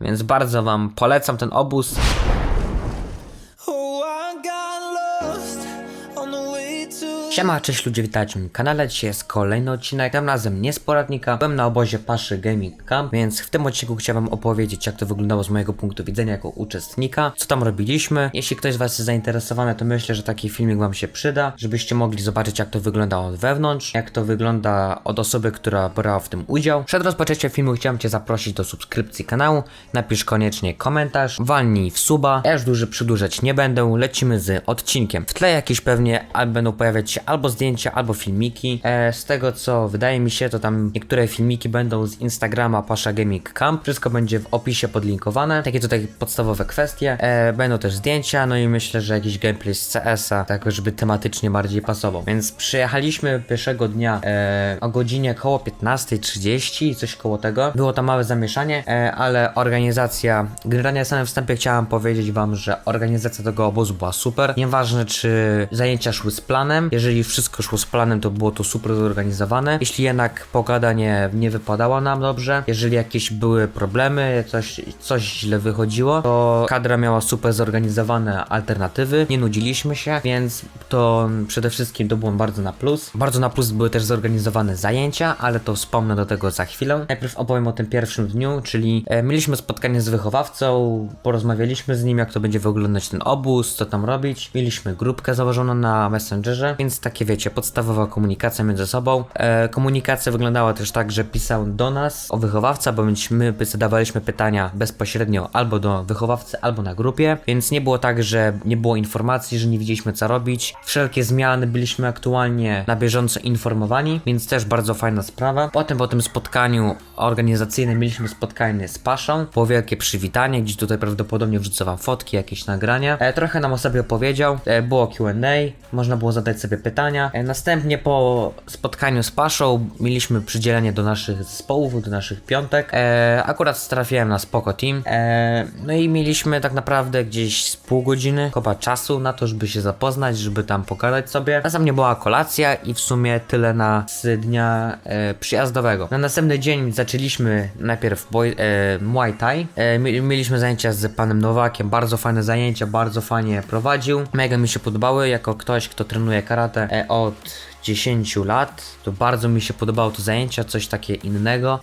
Więc bardzo wam polecam ten obóz. Siema, cześć ludzie, witajcie moim kanale. Dzisiaj jest kolejny odcinek, tym razem nie z poradnika. Byłem na obozie Paszy Gaming Camp, więc w tym odcinku chciałem wam opowiedzieć, jak to wyglądało z mojego punktu widzenia jako uczestnika, co tam robiliśmy. Jeśli ktoś z was jest zainteresowany, to myślę, że taki filmik wam się przyda, żebyście mogli zobaczyć, jak to wygląda od wewnątrz, jak to wygląda od osoby, która brała w tym udział. Przed rozpoczęciem filmu chciałem cię zaprosić do subskrypcji kanału. Napisz koniecznie komentarz, walnij w suba. Ja już dłużej przedłużać nie będę, lecimy z odcinkiem. W tle jakieś pewnie będą pojawiać się albo zdjęcia, albo filmiki. E, z tego co wydaje mi się, to tam niektóre filmiki będą z Instagrama Pasha Gaming Camp. Wszystko będzie w opisie podlinkowane. Takie tutaj podstawowe kwestie. E, będą też zdjęcia, no i myślę, że jakiś gameplay z CS-a, tak żeby tematycznie bardziej pasował. Więc przyjechaliśmy pierwszego dnia e, o godzinie koło 15.30, coś koło tego. Było tam małe zamieszanie, e, ale organizacja, generalnie na samym wstępie chciałem powiedzieć wam, że organizacja tego obozu była super. Nieważne czy zajęcia szły z planem, jeżeli wszystko szło z planem, to było to super zorganizowane. Jeśli jednak pogoda nie, nie wypadała nam dobrze, jeżeli jakieś były problemy, coś, coś źle wychodziło, to kadra miała super zorganizowane alternatywy, nie nudziliśmy się, więc to przede wszystkim to było bardzo na plus. Bardzo na plus były też zorganizowane zajęcia, ale to wspomnę do tego za chwilę. Najpierw opowiem o tym pierwszym dniu, czyli e, mieliśmy spotkanie z wychowawcą, porozmawialiśmy z nim, jak to będzie wyglądać ten obóz, co tam robić. Mieliśmy grupkę założoną na Messengerze, więc takie wiecie, podstawowa komunikacja między sobą. E, komunikacja wyglądała też tak, że pisał do nas o wychowawca, bo my zadawaliśmy pytania bezpośrednio albo do wychowawcy, albo na grupie, więc nie było tak, że nie było informacji, że nie wiedzieliśmy co robić. Wszelkie zmiany byliśmy aktualnie na bieżąco informowani, więc też bardzo fajna sprawa. Potem po tym spotkaniu organizacyjnym mieliśmy spotkanie z Paszą, było wielkie przywitanie, gdzie tutaj prawdopodobnie wrzucę wam fotki, jakieś nagrania. E, trochę nam o sobie opowiedział, e, było Q&A, można było zadać sobie pytania. E, następnie po spotkaniu z Paszą mieliśmy przydzielenie do naszych zespołów, do naszych piątek. E, akurat trafiłem na spoko team. E, no i mieliśmy tak naprawdę gdzieś z pół godziny chyba czasu na to, żeby się zapoznać, żeby tam pogadać sobie. Następnie była kolacja i w sumie tyle na z dnia przyjazdowego. Na następny dzień zaczęliśmy najpierw boj, e, Muay Thai. Mi- mieliśmy zajęcia z panem Nowakiem, bardzo fajne zajęcia, bardzo fajnie prowadził. Mega mi się podobały, jako ktoś, kto trenuje karate od 10 lat, to bardzo mi się podobało to zajęcia, coś takie innego.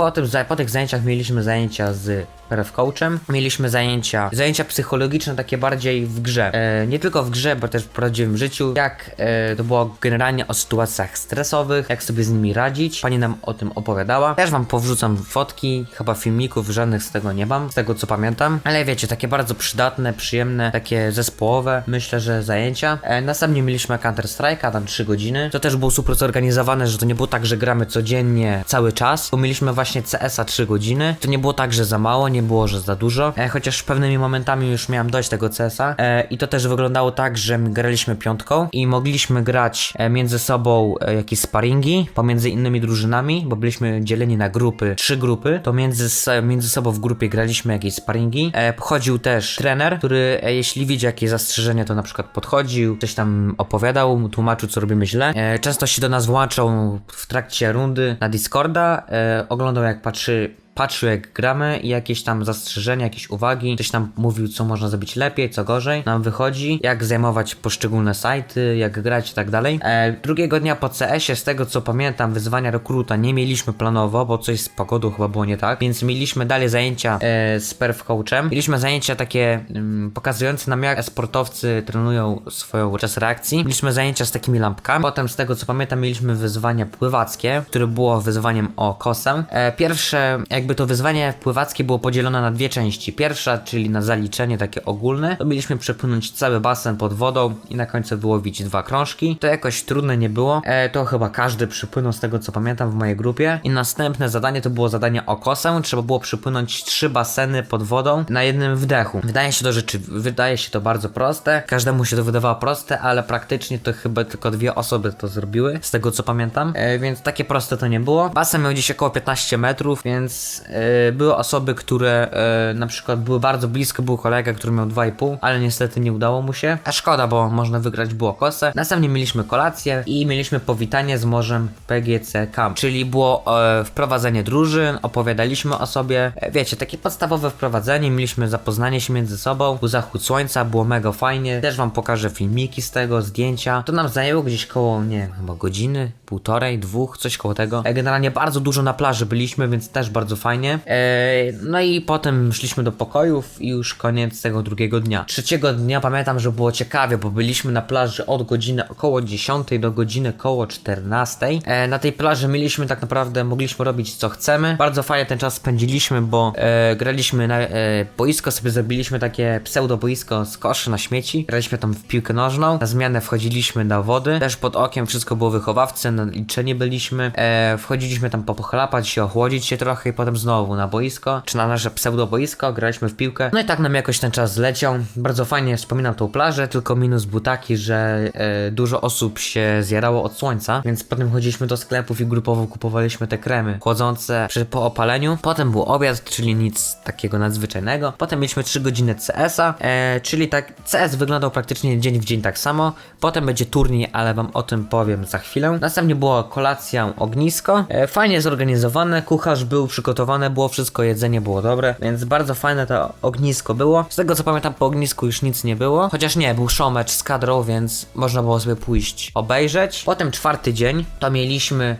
Po, tym, po tych zajęciach mieliśmy zajęcia z PRF coachem, mieliśmy zajęcia, zajęcia psychologiczne takie bardziej w grze. E, nie tylko w grze, bo też w prawdziwym życiu, jak e, to było generalnie o sytuacjach stresowych, jak sobie z nimi radzić. Pani nam o tym opowiadała. Też wam powrzucam fotki, chyba filmików, żadnych z tego nie mam, z tego co pamiętam. Ale wiecie, takie bardzo przydatne, przyjemne, takie zespołowe, myślę, że zajęcia. E, następnie mieliśmy Counter Strike'a, tam 3 godziny. To też było super zorganizowane, że to nie było tak, że gramy codziennie cały czas, bo mieliśmy właśnie CS-a 3 godziny. To nie było tak, że za mało, nie było, że za dużo. E, chociaż pewnymi momentami już miałem dość tego CS-a. E, I to też wyglądało tak, że my graliśmy piątką i mogliśmy grać e, między sobą e, jakieś sparingi pomiędzy innymi drużynami, bo byliśmy dzieleni na grupy, trzy grupy. To między, między sobą w grupie graliśmy jakieś sparingi. E, chodził też trener, który e, jeśli widzi jakieś zastrzeżenie, to na przykład podchodził, coś tam opowiadał, tłumaczył co robimy źle. E, często się do nas włączał w trakcie rundy na Discorda, e, oglądał jak patrzy patrzył jak gramy i jakieś tam zastrzeżenia, jakieś uwagi, ktoś tam mówił co można zrobić lepiej, co gorzej, nam wychodzi, jak zajmować poszczególne sajty, jak grać i tak dalej. E, drugiego dnia po CS-ie, z tego co pamiętam, wyzwania rekruta nie mieliśmy planowo, bo coś z pogodą chyba było nie tak, więc mieliśmy dalej zajęcia e, z perf coachem. Mieliśmy zajęcia takie mm, pokazujące nam jak sportowcy trenują swoją czas reakcji. Mieliśmy zajęcia z takimi lampkami. Potem z tego co pamiętam mieliśmy wyzwanie pływackie, które było wyzwaniem o kosę. E, pierwsze jakby to wyzwanie pływackie było podzielone na dwie części. Pierwsza, czyli na zaliczenie takie ogólne, to mieliśmy przepłynąć cały basen pod wodą i na końcu wyłowić dwa krążki. To jakoś trudne nie było. E, to chyba każdy przypłynął z tego co pamiętam w mojej grupie. I następne zadanie to było zadanie o kosę. Trzeba było przypłynąć trzy baseny pod wodą na jednym wdechu. Wydaje się to rzeczy, wydaje się to bardzo proste. Każdemu się to wydawało proste, ale praktycznie to chyba tylko dwie osoby to zrobiły, z tego co pamiętam. E, więc takie proste to nie było. Basen miał gdzieś około 15 metrów, więc więc e, były osoby, które e, na przykład były bardzo blisko, był kolega, który miał 2,5, ale niestety nie udało mu się. A szkoda, bo można wygrać było kosę. Następnie mieliśmy kolację i mieliśmy powitanie z morzem PGC Camp, czyli było e, wprowadzenie drużyn, opowiadaliśmy o sobie, wiecie, takie podstawowe wprowadzenie, mieliśmy zapoznanie się między sobą, był zachód słońca, było mega fajnie, też wam pokażę filmiki z tego, zdjęcia. To nam zajęło gdzieś koło, nie chyba godziny, półtorej, dwóch, coś koło tego. Generalnie bardzo dużo na plaży byliśmy, więc też bardzo fajnie. E, no i potem szliśmy do pokojów i już koniec tego drugiego dnia. Trzeciego dnia pamiętam, że było ciekawie, bo byliśmy na plaży od godziny około 10 do godziny koło 14. E, na tej plaży mieliśmy tak naprawdę, mogliśmy robić co chcemy. Bardzo fajnie ten czas spędziliśmy, bo e, graliśmy na boisko, sobie zrobiliśmy takie pseudo boisko z koszy na śmieci. Graliśmy tam w piłkę nożną. Na zmianę wchodziliśmy do wody. Też pod okiem wszystko było wychowawcy, na liczenie byliśmy. Wchodziliśmy tam popochlapać się, ochłodzić się trochę i potem znowu na boisko, czy na nasze pseudo boisko, graliśmy w piłkę. No i tak nam jakoś ten czas zleciał. Bardzo fajnie wspominam tą plażę, tylko minus był taki, że e, dużo osób się zjarało od słońca, więc potem chodziliśmy do sklepów i grupowo kupowaliśmy te kremy chłodzące przy, po opaleniu. Potem był obiad, czyli nic takiego nadzwyczajnego. Potem mieliśmy 3 godziny CS-a, e, czyli tak CS wyglądał praktycznie dzień w dzień tak samo. Potem będzie turniej, ale wam o tym powiem za chwilę. Następnie była kolacja, ognisko. E, fajnie zorganizowane, kucharz był przygotowany, było wszystko, jedzenie było dobre, więc bardzo fajne to ognisko było. Z tego co pamiętam, po ognisku już nic nie było. Chociaż nie, był showmatch z kadrą, więc można było sobie pójść obejrzeć. Potem czwarty dzień, to mieliśmy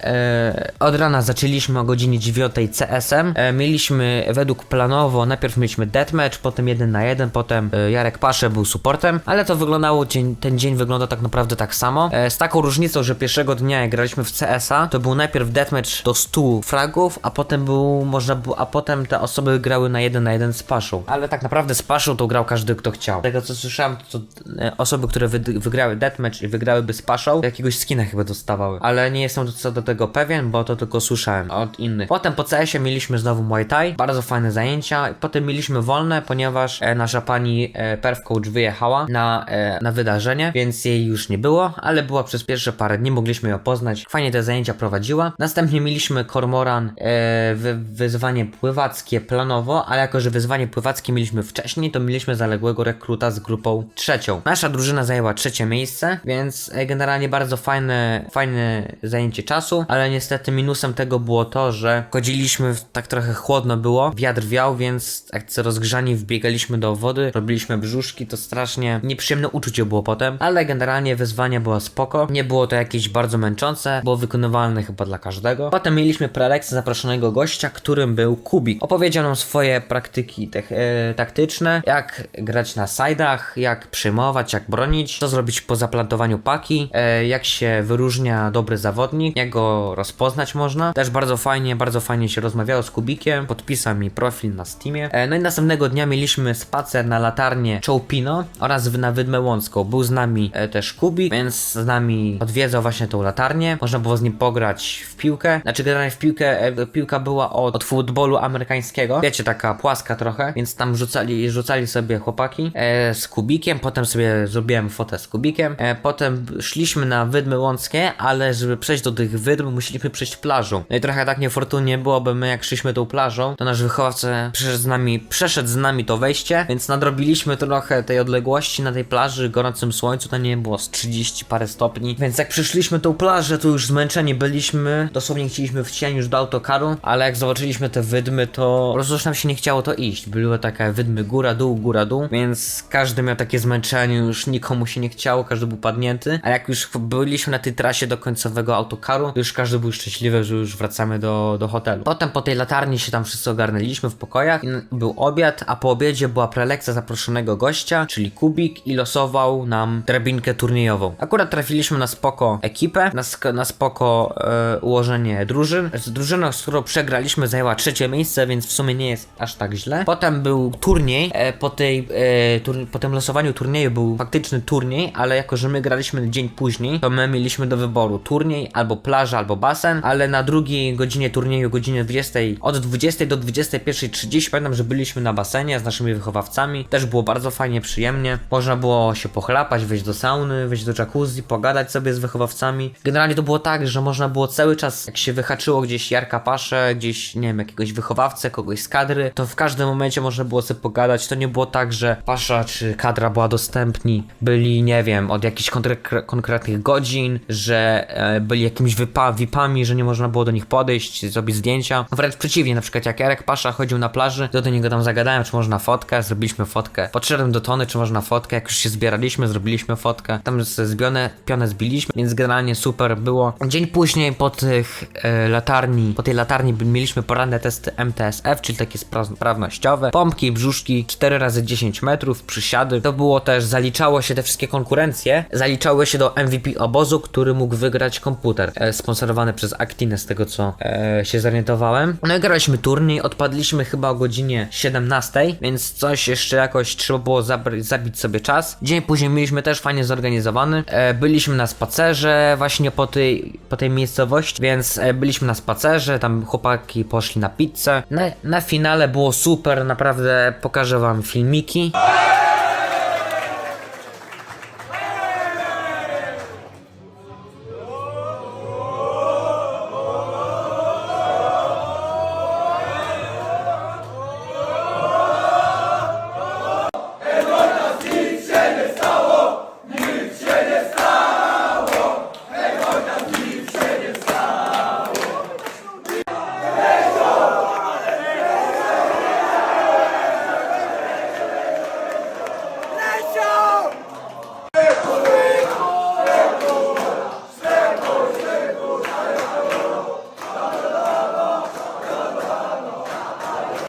E, od rana zaczęliśmy o godzinie 9 CS-em. E, mieliśmy według planowo, najpierw mieliśmy deathmatch, potem 1 na 1, potem e, Jarek Pasze był supportem, ale to wyglądało, dzień, ten dzień wygląda tak naprawdę tak samo. Z taką różnicą, że pierwszego dnia jak graliśmy w CS-a, to był najpierw deathmatch do 100 fragów, a potem był, można było, a potem te osoby grały na 1 na 1 z Paszą. Ale tak naprawdę z Paszą to grał każdy kto chciał. Z tego co słyszałem, to e, osoby, które wy, wygrały deathmatch i wygrałyby z Paszą, jakiegoś skina chyba dostawały. Ale nie jestem co do tego pewien, bo to tylko słyszałem od innych. Potem po CS-ie mieliśmy znowu Muay Thai, bardzo fajne zajęcia. Potem mieliśmy wolne, ponieważ e, nasza pani e, Perf Coach wyjechała na, e, na wydarzenie, więc jej już nie było, ale była przez pierwsze parę dni, mogliśmy ją poznać. Fajnie te zajęcia prowadziła. Następnie mieliśmy Kormoran, e, wy, wyzwanie pływackie planowo, ale jako, że wyzwanie pływackie mieliśmy wcześniej, to mieliśmy zaległego rekruta z grupą trzecią. Nasza drużyna zajęła trzecie miejsce, więc e, generalnie bardzo fajne, fajne zajęcie czasu, ale niestety minusem tego było to, że chodziliśmy, tak trochę chłodno było, wiatr wiał, więc jak co rozgrzani wbiegaliśmy do wody, robiliśmy brzuszki, to strasznie nieprzyjemne uczucie było potem, ale generalnie wyzwanie było spoko, nie było to jakieś bardzo męczące, było wykonywalne chyba dla każdego. Potem mieliśmy prelekcję zaproszonego gościa, którym był Kubik. Opowiedział nam swoje praktyki tech, e, taktyczne, jak grać na sidach, jak przyjmować, jak bronić, co zrobić po zaplantowaniu paki, e, jak się wyróżnia dobry zawodnik, jak go rozpoznać można. Też bardzo fajnie, bardzo fajnie się rozmawiało z Kubikiem, podpisał mi profil na Steamie. E, no i następnego dnia mieliśmy spacer na latarnię Czołpino oraz na Wydmę Łącką. Był z nami e, też Kubik, więc z nami odwiedzał właśnie tą latarnię. Można było z nim pograć w piłkę. Znaczy generalnie w piłkę, e, piłka była od, od futbolu amerykańskiego. Wiecie, taka płaska trochę, więc tam rzucali, rzucali sobie chłopaki z Kubikiem. Potem sobie zrobiłem fotę z Kubikiem. Potem szliśmy na Wydmy Łąckie, ale żeby przejść do tych wydm, musieliśmy przejść plażą. No i trochę tak niefortunnie byłoby my, jak szliśmy tą plażą, to nasz wychowawca przeszedł z nami, przeszedł z nami to wejście, więc nadrobiliśmy trochę tej odległości na tej plaży, gorącym słońcu, to nie było z 30 parę stopni, więc jak przeszliśmy tą plażę, to już zmęczeni byliśmy, dosłownie chcieliśmy w cień już do autokaru, ale jak zobaczyliśmy te wydmy, to po prostu już nam się nie chciało to iść. Były takie wydmy góra, dół, góra, dół, więc każdy miał takie zmęczenie, już nikomu się nie chciało, każdy był padnięty, a jak już byliśmy na tej trasie do końcowego autokaru, to już każdy był szczęśliwy, że już wracamy do, do hotelu. Potem po tej latarni się tam wszyscy ogarnęliśmy w pokojach, był obiad, a po obiedzie była prelekcja zaproszonego gościa, czyli Kubik i losował nam drabinkę turniejową. Akurat trafiliśmy na spoko ekipę, na, sk- na spoko e, ułożenie drużyn. Z drużyną, z którą przegraliśmy, zajęła trzecie miejsce, więc w sumie nie jest aż tak źle. Potem był turniej, e, po, tej, e, tur- po tym losowaniu turnieju był faktyczny turniej, ale jako, że my graliśmy dzień później, to my mieliśmy do wyboru turniej albo plaża plaża albo basen, ale na drugiej godzinie turnieju, godzinie 20, od 20 do 21.30 pamiętam, że byliśmy na basenie z naszymi wychowawcami. Też było bardzo fajnie, przyjemnie. Można było się pochlapać, wejść do sauny, wejść do jacuzzi, pogadać sobie z wychowawcami. Generalnie to było tak, że można było cały czas, jak się wyhaczyło gdzieś Jarka Paszę, gdzieś, nie wiem, jakiegoś wychowawcę, kogoś z kadry, to w każdym momencie można było sobie pogadać. To nie było tak, że Pasza czy kadra była dostępni, byli, nie wiem, od jakichś konkre- konkretnych godzin, że e, byli jakimiś wypa- VIP-ami, że nie można było do nich podejść, zrobić zdjęcia. Wręcz przeciwnie, na przykład jak Jarek Pasza chodził na plaży, to do niego tam zagadałem, czy można fotkę, zrobiliśmy fotkę. Podszedłem do Tony, czy można fotkę, jak już się zbieraliśmy, zrobiliśmy fotkę. Tam z- zbionę, pionę zbiliśmy, więc generalnie super było. Dzień później po tych e, latarni, po tej latarni mieliśmy poranne testy MTSF, czyli takie spra- sprawnościowe. Pompki, brzuszki, 4 razy 10 metrów, przysiady. To było też, zaliczało się te wszystkie konkurencje, zaliczały się do MVP obozu, który mógł wygrać komputer, e, sponsorowany przez Actinę, z tego co e, się zorientowałem. No i graliśmy turniej, odpadliśmy chyba o godzinie 17, więc coś jeszcze jakoś trzeba było zabić sobie czas. Dzień później mieliśmy też fajnie zorganizowany. E, byliśmy na spacerze właśnie po tej, po tej miejscowości, więc e, byliśmy na spacerze, tam chłopaki poszli na pizzę. Na, na finale było super, naprawdę pokażę wam filmiki.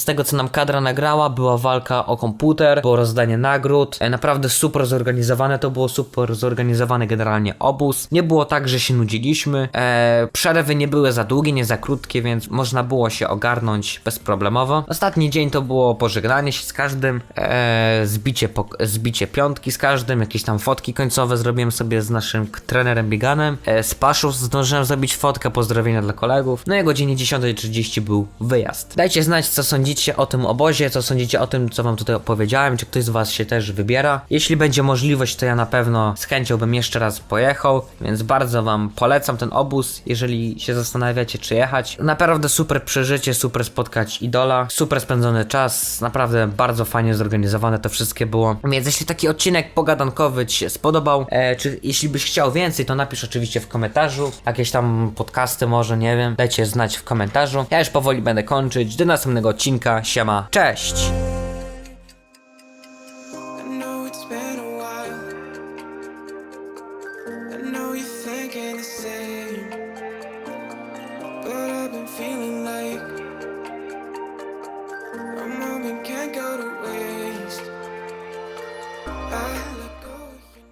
Z tego co nam kadra nagrała, była walka o komputer, było rozdanie nagród. E, Naprawdę super zorganizowane, to było super zorganizowany generalnie obóz. Nie było tak, że się nudziliśmy. E, przerwy nie były za długie, nie za krótkie, więc można było się ogarnąć bezproblemowo. Ostatni dzień to było pożegnanie się z każdym, e, zbicie, zbicie piątki z każdym, jakieś tam fotki końcowe zrobiłem sobie z naszym trenerem Bieganem. E, z Paszu zdążyłem zrobić fotkę, pozdrowienia dla kolegów. No i o godzinie 10.30 był wyjazd. Dajcie znać, co sądzicie o tym obozie, co sądzicie o tym, co wam tutaj opowiedziałem, czy ktoś z was się też wybiera. Jeśli będzie możliwość, to ja na pewno z chęcią bym jeszcze raz pojechał, więc bardzo wam polecam ten obóz, jeżeli się zastanawiacie, czy jechać. Naprawdę super przeżycie, super spotkać idola, super spędzony czas, naprawdę bardzo fajnie zorganizowane to wszystkie było. Więc jeśli taki odcinek pogadankowy ci się spodobał, e, czy jeśli byś chciał więcej, to napisz oczywiście w komentarzu, jakieś tam podcasty może, nie wiem, dajcie znać w komentarzu. Ja już powoli będę kończyć, do następnego odcinka, siema, cześć!